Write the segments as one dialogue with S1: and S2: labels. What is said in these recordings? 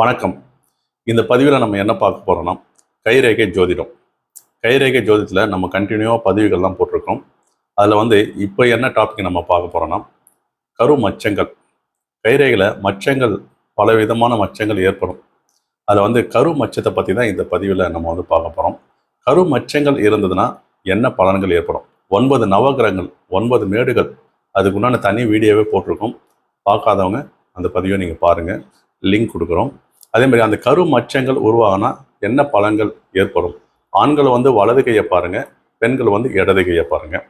S1: வணக்கம். இந்த பதிவில் நம்ம என்ன பார்க்க போகிறோம்னா கைரேகை ஜோதிடம். கைரேகை ஜோதிடத்தில் நம்ம கண்டினியூவாக பதிவுகள்லாம் போட்டிருக்கோம். அதில் வந்து இப்போ என்ன டாபிக் நம்ம பார்க்க போகிறோம்னா கரு மச்சங்கள். கைரேகையில் மச்சங்கள் பல விதமான மச்சங்கள் ஏற்படும். அதில் வந்து கரு மச்சத்தை பற்றி தான் இந்த பதிவில் நம்ம வந்து பார்க்க போகிறோம் கரு மச்சங்கள் இருந்ததுன்னா என்ன பலன்கள் ஏற்படும்? ஒன்பது நவகிரகங்கள் ஒன்பது மேடுகள். அதுக்கு உண்டான தனி வீடியோவே போட்டிருக்கோம். பார்க்காதவங்க அந்த பதிவை நீங்கள் பாருங்கள் லிங்க் கொடுக்குறோம். அதே மாதிரி அந்த கரு மச்சங்கள் உருவாகினா என்ன பலங்கள் ஏற்படும்? ஆண்கள் வந்து வலது கையை பாருங்கள் பெண்கள் வந்து இடது கையை பாருங்கள்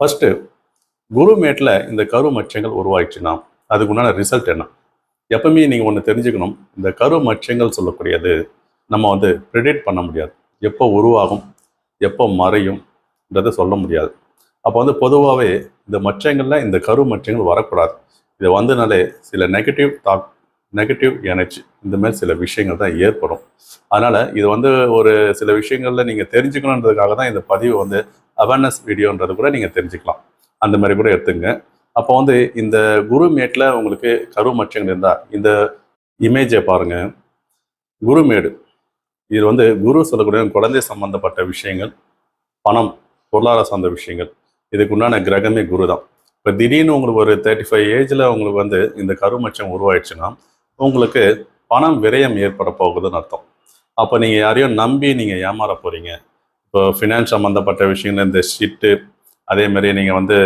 S1: ஃபஸ்ட்டு குருமேட்டில் இந்த கரு மச்சங்கள் உருவாயிடுச்சுன்னா அதுக்கு உண்டான ரிசல்ட் என்ன? எப்பவுமே நீங்கள் ஒன்று தெரிஞ்சுக்கணும் இந்த கரு மச்சங்கள் சொல்லக்கூடியது நம்ம வந்து ப்ரிடிக்ட் பண்ண முடியாது. எப்போ உருவாகும் எப்போ மறையும்ன்றதை சொல்ல முடியாது. அப்போ வந்து பொதுவாகவே இந்த மச்சங்களில் இந்த கரு மச்சங்கள் வரக்கூடாது. இது வந்தனாலே சில நெகட்டிவ் தாட் நெகட்டிவ் எனர்ஜி இந்த மாதிரி சில விஷயங்கள் தான் ஏற்படும். அதனால் இது வந்து ஒரு சில விஷயங்களில் நீங்கள் தெரிஞ்சுக்கணுன்றதுக்காக தான் இந்த பதிவு வந்து அவேர்னஸ் வீடியோன்றது கூட நீங்கள் தெரிஞ்சுக்கலாம். அந்த மாதிரி கூட எடுத்துங்க. அப்போ வந்து இந்த குரு மேட்டில் உங்களுக்கு கரு மச்சங்கள் இருந்தால் இந்த இமேஜை பாருங்கள் குருமேடு இது வந்து குரு சொல்லக்கூடிய குழந்தை சம்பந்தப்பட்ட விஷயங்கள் பணம் பொருளாதார சார்ந்த விஷயங்கள். இதுக்கு உண்டான கிரகமே குரு தான். இப்போ திடீர்னு உங்களுக்கு ஒரு தேர்ட்டி ஃபைவ் ஏஜில் உங்களுக்கு வந்து இந்த கருமச்சம் உருவாயிடுச்சுன்னா உங்களுக்கு பணம் விரயம் ஏற்பட போகுதுன்னு அர்த்தம். அப்போ நீங்கள் யாரையும் நம்பி நீங்கள் ஏமாற போகிறீங்க இப்போ ஃபினான்ஸ் சம்மந்தப்பட்ட விஷயங்கள் இந்த ஷிட்டு அதே மாதிரி நீங்கள் வந்து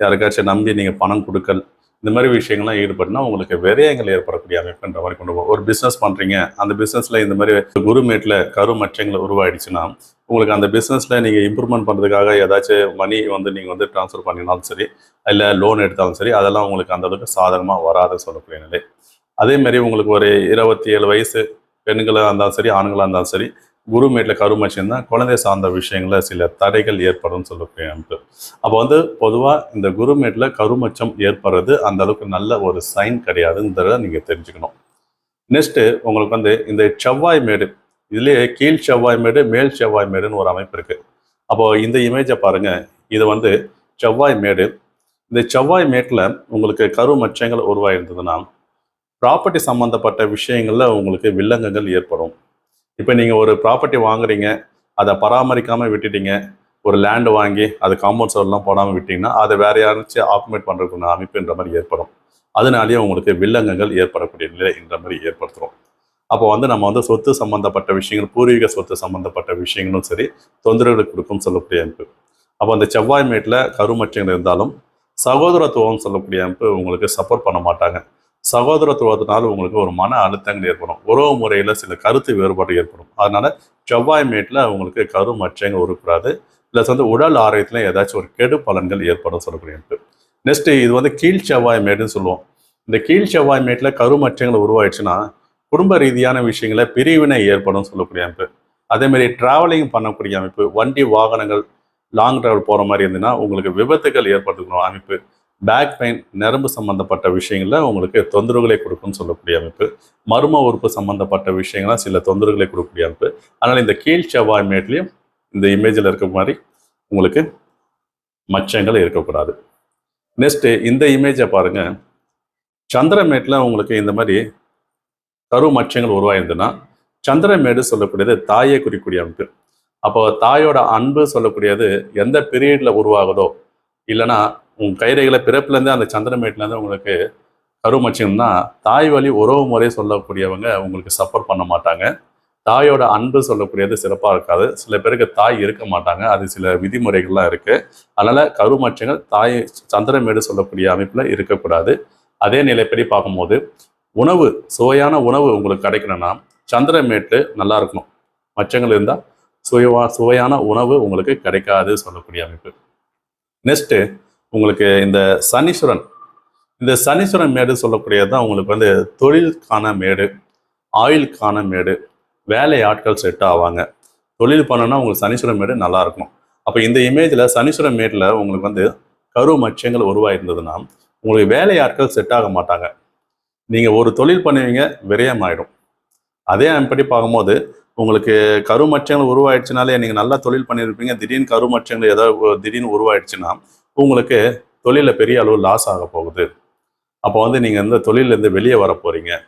S1: யாருக்காச்சும் நம்பி நீங்கள் பணம் கொடுக்கல் இந்த மாதிரி விஷயங்கள்லாம் ஈடுபட்டுனா உங்களுக்கு விரயங்கள் ஏற்படக்கூடிய அமைப்புன்ற மாதிரி கொண்டு போகும் ஒரு பிஸ்னஸ் பண்ணுறீங்க அந்த பிஸ்னஸில் இந்த மாதிரி குருமேட்டில் கரு மச்சங்களை உருவாயிடுச்சுன்னா உங்களுக்கு அந்த பிஸ்னஸில் நீங்கள் இம்ப்ரூவ்மெண்ட் பண்ணுறதுக்காக ஏதாச்சும் மணி வந்து நீங்கள் வந்து ட்ரான்ஸ்ஃபர் பண்ணினாலும் சரி இல்லை லோன் எடுத்தாலும் சரி அதெல்லாம் உங்களுக்கு அந்த அளவுக்கு சாதகமாக வராதுன்னு சொல்லக்கூடிய நிலை. அதே மாதிரி உங்களுக்கு ஒரு இருபத்தி ஏழு வயசு பெண்களாக இருந்தாலும் சரி ஆண்களாக இருந்தாலும் சரி குருமேட்டில் கருமச்சம் தான் குழந்தை சார்ந்த விஷயங்களில் சில தடைகள் ஏற்படும் சொல்லக்கூடிய அமைப்பு அப்போ வந்து பொதுவாக இந்த குருமேட்டில் கருமச்சம் ஏற்படுறது அந்த அளவுக்கு நல்ல ஒரு சைன் கிடையாதுன்றத நீங்கள் தெரிஞ்சுக்கணும். நெக்ஸ்ட்டு உங்களுக்கு வந்து இந்த செவ்வாய் மேடு இதுலேயே கீழ் செவ்வாய் மேடு மேல் செவ்வாய் மேடுன்னு ஒரு அமைப்பு இருக்குது அப்போ இந்த இமேஜை பாருங்க. இது வந்து செவ்வாய் மேடு. இந்த செவ்வாய் மேட்டில் உங்களுக்கு கரு மச்சங்கள் உருவாயிருந்ததுன்னா ப்ராப்பர்ட்டி சம்மந்தப்பட்ட விஷயங்களில் உங்களுக்கு வில்லங்கங்கள் ஏற்படும். இப்போ நீங்கள் ஒரு ப்ராப்பர்ட்டி வாங்குறீங்க அதை பராமரிக்காமல் விட்டுட்டீங்க ஒரு லேண்டு வாங்கி அது காம்பவுண்ட் சோர்லாம் போடாமல் விட்டிங்கன்னா அதை வேற யாராச்சும் ஆக்குமேட் பண்ணுறதுக்குள்ள அமைப்புன்ற மாதிரி ஏற்படும். அதனாலேயே உங்களுக்கு வில்லங்கங்கள் ஏற்படக்கூடிய நிலைன்ற மாதிரி ஏற்படுத்துகிறோம் அப்போ வந்து நம்ம வந்து சொத்து சம்மந்தப்பட்ட விஷயங்கள் பூர்வீக சொத்து சம்மந்தப்பட்ட விஷயங்களும் சரி தொந்தரவுகளுக்கு கொடுக்கும் சொல்லக்கூடிய அமைப்பு. அப்போ அந்த செவ்வாய் மேட்டில் கருமற்றங்கள் இருந்தாலும் சகோதரத்துவம் சொல்லக்கூடிய அமைப்பு உங்களுக்கு சப்போர்ட் பண்ண மாட்டாங்க. சகோதரத்துவத்தினால உங்களுக்கு ஒரு மன அழுத்தங்கள் ஏற்படும். உறவு முறையில் சில கருத்து வேறுபாடு ஏற்படும். அதனால செவ்வாய் மேட்டில் உங்களுக்கு கரு மச்சங்கள் உருக்கூடாது ப்ளஸ் வந்து உடல் ஆரோக்கியத்தில் ஏதாச்சும் ஒரு கெடு பலன்கள் ஏற்படும் சொல்லக்கூடிய அமைப்பு நெக்ஸ்ட் இது வந்து கீழ் செவ்வாய் மேடுன்னு சொல்லுவோம். இந்த கீழ் செவ்வாய் மேட்டில் கருமச்சங்கள் உருவாயிடுச்சுன்னா குடும்ப ரீதியான விஷயங்கள பிரிவினை ஏற்படும் சொல்லக்கூடிய அமைப்பு அதேமாரி டிராவலிங் பண்ணக்கூடிய அமைப்பு வண்டி வாகனங்கள் லாங் டிராவல் போகிற மாதிரி இருந்ததுன்னா உங்களுக்கு விபத்துகள் ஏற்படுத்தணும் அமைப்பு. பேக் பெயின் நரம்பு சம்பந்தப்பட்ட விஷயங்களில் உங்களுக்கு தொந்தரவுகளை கொடுக்கும்னு சொல்லக்கூடிய அமைப்பு. மர்ம உறுப்பு சம்பந்தப்பட்ட விஷயங்கள்லாம் சில தொந்தரவுகளை கொடுக்கக்கூடிய அமைப்பு. அதனால் இந்த கீழ் செவ்வாய் மேட்லேயும் இந்த இமேஜில் இருக்க மாதிரி உங்களுக்கு மச்சங்கள் இருக்கக்கூடாது. நெக்ஸ்ட்டு இந்த இமேஜை பாருங்கள் சந்திரமேட்டில் உங்களுக்கு இந்த மாதிரி கரு மச்சங்கள் உருவாயிருந்ததுன்னா சந்திரமேடு சொல்லக்கூடியது தாயை குறிக்கூடிய அமைப்பு. அப்போ தாயோட அன்பு சொல்லக்கூடியது எந்த பீரியடில் உருவாகுதோ இல்லைன்னா உங்க கைரைகளை பிறப்புலேருந்து அந்த சந்திரமேட்லேருந்து உங்களுக்கு கருமச்சம்னா தாய் வழி உறவு முறை சொல்லக்கூடியவங்க உங்களுக்கு சப்போர்ட் பண்ண மாட்டாங்க. தாயோட அன்பு சொல்லக்கூடியது சிறப்பாக இருக்காது. சில பேருக்கு தாய் இருக்க மாட்டாங்க. அது சில விதிமுறைகள்லாம் இருக்குது அதனால் கருமச்சங்கள் தாய் சந்திரமேடு சொல்லக்கூடிய அமைப்பில் இருக்கக்கூடாது. அதே நிலைப்படி பார்க்கும்போது உணவு சுவையான உணவு உங்களுக்கு கிடைக்கணும்னா சந்திரமேட்டு நல்லா இருக்கணும். மச்சங்கள் இருந்தால் சுயவா சுவையான உணவு உங்களுக்கு கிடைக்காது சொல்லக்கூடிய அமைப்பு. நெக்ஸ்ட்டு உங்களுக்கு இந்த சனீஸ்வரன் இந்த சனீஸ்வரன் மேடு சொல்லக்கூடியது தான் உங்களுக்கு வந்து தொழிலுக்கான மேடு ஆயுளுக்கான மேடு வேலை ஆட்கள் செட் ஆவாங்க. தொழில் பண்ணணும்னா உங்களுக்கு சனீஸ்வரன் மேடு நல்லா இருக்கும். அப்போ இந்த இமேஜில் சனீஸ்வரன் மேடில் உங்களுக்கு வந்து கரு மச்சங்கள் உருவாயிருந்ததுன்னா உங்களுக்கு வேலை ஆட்கள் செட் ஆக மாட்டாங்க. நீங்கள் ஒரு தொழில் பண்ணுவீங்க விரயமாயிடும் அதே படி பார்க்கும்போது உங்களுக்கு கருமச்சங்கள் உருவாயிடுச்சுனாலே நீங்கள் நல்லா தொழில் பண்ணியிருப்பீங்க திடீர்னு கருமச்சங்கள் ஏதாவது திடீர்னு உருவாயிடுச்சுன்னா உங்களுக்கு தொழிலில் பெரிய அளவு லாஸ் ஆக போகுது. அப்போ வந்து நீங்கள் இந்த தொழிலேருந்து வெளியே வர போகிறீங்க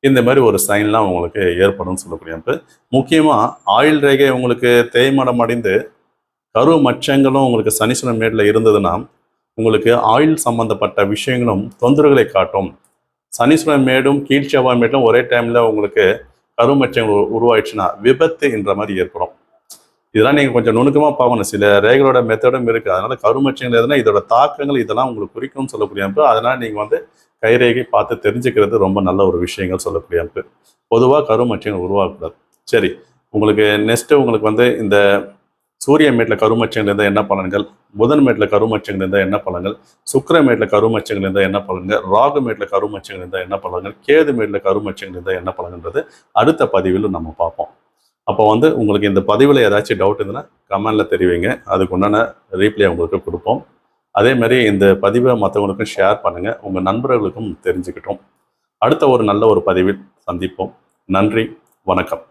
S1: இந்த மாதிரி ஒரு சைன்லாம் உங்களுக்கு ஏற்படும் சொல்லக்கூடிய அமைப்பு. முக்கியமாக ஆயுள் ரேகை உங்களுக்கு தேய்மடம் அடைந்து கரு மச்சங்களும் உங்களுக்கு சனீஸ்வரன் மேட்டில் இருந்ததுன்னா உங்களுக்கு ஆயுள் சம்பந்தப்பட்ட விஷயங்களும் தொந்தரவுகளை காட்டும். சனீஸ்வரன் மேடும் கீழ் செவ்வாய் மேடும் ஒரே டைமில் உங்களுக்கு கருமச்சங்கள் உரு- உருவாயிடுச்சுன்னா விபத்து என்ற மாதிரி ஏற்படும். இதெல்லாம் நீங்கள் கொஞ்சம் நுணுக்கமாக பார்க்கணும். சில ரேகளோட மெத்தடும் இருக்குது அதனால் கருமச்சங்கள் எதுனா இதோட தாக்கங்கள் இதெல்லாம் உங்களுக்கு குறிக்கும்னு சொல்லக்கூடிய அமைப்பு அதனால் நீங்கள் வந்து கைரேகை பார்த்து தெரிஞ்சுக்கிறது ரொம்ப நல்ல ஒரு விஷயங்கள் சொல்லக்கூடிய அமைப்பு பொதுவாக கருமச்சங்கள் உருவாக்கக்கூடாது. சரி உங்களுக்கு நெக்ஸ்ட்டு உங்களுக்கு வந்து இந்த சூரிய மேட்டில் கருமச்சங்கள் இருந்தால் என்ன பலன்கள்? புதன் மேட்டில் கருமச்சங்கள் இருந்தால் என்ன பலன்கள்? சுக்கர மேட்டில் கருமச்சங்கள் இருந்தால் என்ன பலன்கள்? ராகு மேட்டில் கருமச்சங்கள் இருந்தால் என்ன பலன்கள்? கேது மேட்டில் கருமச்சங்கள் இருந்தால் என்ன பலன்ன்றது அடுத்த பதிவில் நம்ம பார்ப்போம். அப்போ வந்து உங்களுக்கு இந்த பதிவில் ஏதாச்சும் டவுட் இருந்ததுன்னா கமெண்டில் தெரிவிங்க. அதுக்கு உண்டான ரீப்ளை உங்களுக்கு கொடுப்போம். அதே மாதிரி இந்த பதிவை மற்றவங்களுக்கும் ஷேர் பண்ணுங்கள் உங்கள் நண்பர்களுக்கும் தெரிஞ்சுக்கிட்டோம். அடுத்த ஒரு நல்ல ஒரு பதிவில் சந்திப்போம். நன்றி. வணக்கம்.